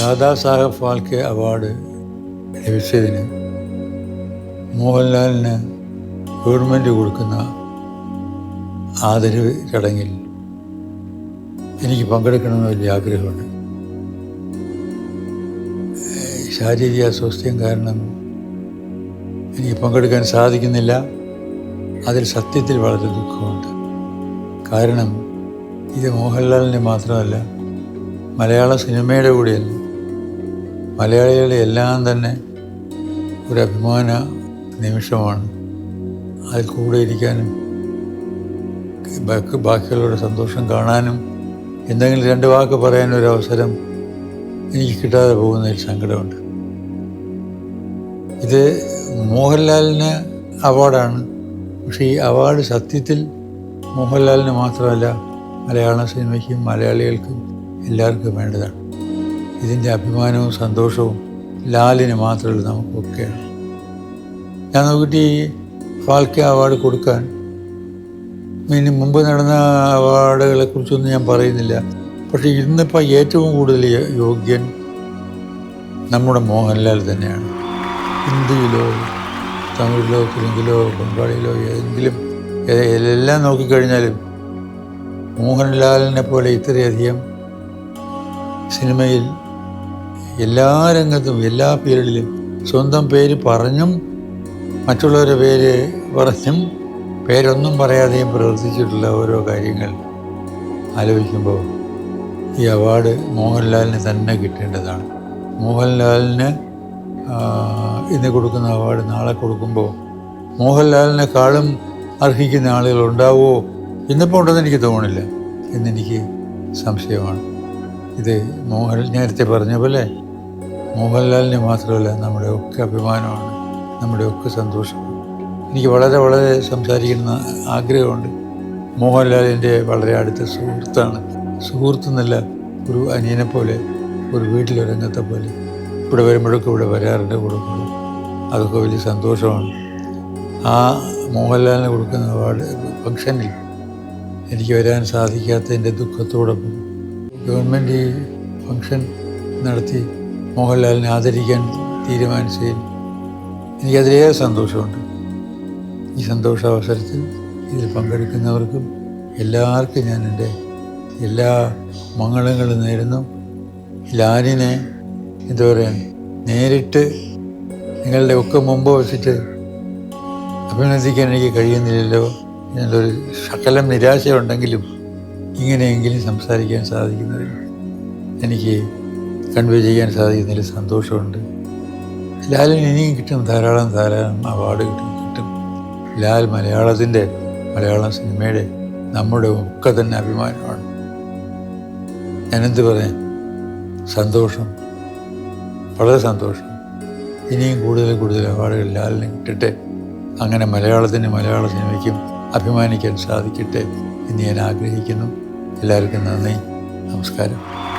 ദാദാസാഹബ് Phalke award ലഭിച്ചതിന് മോഹൻലാലിന് government കൊടുക്കുന്ന ആദരവ് ചടങ്ങിൽ എനിക്ക് പങ്കെടുക്കണമെന്ന് വലിയ ആഗ്രഹമുണ്ട്. ശാരീരിക അസ്വസ്ഥ്യം കാരണം എനിക്ക് പങ്കെടുക്കാൻ സാധിക്കുന്നില്ല. അതിൽ സത്യത്തിൽ വളരെ ദുഃഖമുണ്ട്. കാരണം ഇത് മോഹൻലാലിന്റെ മാത്രമല്ല മലയാള സിനിമയുടെ കൂടെയല്ല. മലയാളികളുടെ എല്ലാം തന്നെ ഒരു അഭിമാന നിമിഷമാണ്. അതിൽ കൂടെ ഇരിക്കാനും ബാക്കി ബാക്കിയുള്ളവരുടെ സന്തോഷം കാണാനും എന്തെങ്കിലും രണ്ട് വാക്ക് പറയാനൊരു അവസരം എനിക്ക് കിട്ടാതെ പോകുന്നതിൽ സങ്കടമുണ്ട്. ഇത് മോഹൻലാലിന് അവാർഡാണ്. പക്ഷേ ഈ അവാർഡ് സത്യത്തിൽ മോഹൻലാലിന് മാത്രമല്ല മലയാള സിനിമയ്ക്കും മലയാളികൾക്കും എല്ലാവർക്കും വേണ്ടതാണ്. ഇതിന്റെ അഭിമാനവും സന്തോഷവും ലാലിന് മാത്രമല്ല നമുക്കൊക്കെയാണ്. ഞാൻ നോക്കിയിട്ട് ഈ ഫാൽക്കെ അവാർഡ് കൊടുക്കാൻ. ഇനി മുമ്പ് നടന്ന അവാർഡുകളെ കുറിച്ചൊന്നും ഞാൻ പറയുന്നില്ല. പക്ഷേ ഇന്നിപ്പോൾ ഏറ്റവും കൂടുതൽ യോഗ്യൻ നമ്മുടെ മോഹൻലാൽ തന്നെയാണ്. ഹിന്ദിയിലോ തമിഴിലോ തെലുങ്കിലോ ബംഗാളിയിലോ ഏതെങ്കിലും എല്ലാം നോക്കിക്കഴിഞ്ഞാലും മോഹൻലാലിനെ പോലെ ഇത്രയധികം സിനിമയിൽ എല്ലാ രംഗത്തും എല്ലാ ഫീൽഡിലും സ്വന്തം പേര് പറഞ്ഞും മറ്റുള്ളവരുടെ പേര് പറഞ്ഞും പേരൊന്നും പറയാതെയും പ്രവർത്തിച്ചിട്ടുള്ള ഓരോ കാര്യങ്ങൾ ആലോചിക്കുമ്പോൾ ഈ അവാർഡ് മോഹൻലാലിന് തന്നെ കിട്ടേണ്ടതാണ്. മോഹൻലാലിന് ഇന്ന് കൊടുക്കുന്ന അവാർഡ് നാളെ കൊടുക്കുമ്പോൾ മോഹൻലാലിനെക്കാളും അർഹിക്കുന്ന ആളുകൾ ഉണ്ടാവുമോ ഇന്നിപ്പോൾ ഉണ്ടെന്ന് എനിക്ക് തോന്നുന്നില്ല. എന്നെനിക്ക് സംശയമാണ്. ഇത് മോഹൻ നേരത്തെ പറഞ്ഞ പോലെ മോഹൻലാലിന് മാത്രമല്ല നമ്മുടെ ഒക്കെ അഭിമാനമാണ് നമ്മുടെ ഒക്കെ സന്തോഷമാണ്. എനിക്ക് വളരെ വളരെ സംസാരിക്കുന്ന ആഗ്രഹമുണ്ട്. മോഹൻലാലിന്റെ വളരെ അടുത്ത സുഹൃത്താണ്. സുഹൃത്തെന്നല്ല ഒരു അനിയനെ പോലെ ഒരു വീട്ടിലൊരംഗത്തെ പോലെ ഇവിടെ വരുമ്പോഴൊക്കെ ഇവിടെ വരാറുണ്ട് കൊടുക്കുന്നു അതൊക്കെ വലിയ സന്തോഷമാണ്. ആ മോഹൻലാലിന് കൊടുക്കുന്ന അവാർഡ് ഫംഗ്ഷനിൽ എനിക്ക് വരാൻ സാധിക്കാത്തതിന്റെ ദുഃഖത്തോടൊപ്പം ഗവൺമെന്റ് ഈ ഫംഗ്ഷൻ നടത്തി മോഹൻലാലിനെ ആദരിക്കാൻ തീരുമാനിച്ചതിൽ എനിക്കതിലേറെ സന്തോഷമുണ്ട്. ഈ സന്തോഷാവസരത്തിൽ ഇതിൽ പങ്കെടുക്കുന്നവർക്കും എല്ലാവർക്കും ഞാൻ എന്റെ എല്ലാ മംഗളങ്ങളും നേരുന്നു. ലാലിനെ എന്താ പറയുക നേരിട്ട് നിങ്ങളുടെ ഒക്കെ മുമ്പ് വെച്ചിട്ട് അഭിനന്ദിക്കാൻ എനിക്ക് കഴിയുന്നില്ലല്ലോ എന്നൊരു ശകലം നിരാശയുണ്ടെങ്കിലും ഇങ്ങനെയെങ്കിലും സംസാരിക്കാൻ സാധിക്കുന്നതിൽ എനിക്ക് കൺവേ ചെയ്യാൻ സാധിക്കുന്നതിൽ സന്തോഷമുണ്ട്. ലാലിന് ഇനിയും കിട്ടും ധാരാളം ധാരാളം അവാർഡ് കിട്ടും കിട്ടും. ലാൽ മലയാളത്തിന്റെ മലയാളം സിനിമയുടെ നമ്മുടെ ഒക്കെ തന്നെ അഭിമാനമാണ്. ഞാനെന്ത് പറയാൻ? സന്തോഷം. വളരെ സന്തോഷം. ഇനിയും കൂടുതൽ കൂടുതൽ അവാർഡുകൾ ലാലിന് കിട്ടട്ടെ. അങ്ങനെ മലയാളത്തിന് മലയാള സിനിമയ്ക്കും അഭിമാനിക്കാൻ സാധിക്കട്ടെ എന്ന് ഞാൻ ആഗ്രഹിക്കുന്നു. എല്ലാവർക്കും നന്ദി. നമസ്കാരം.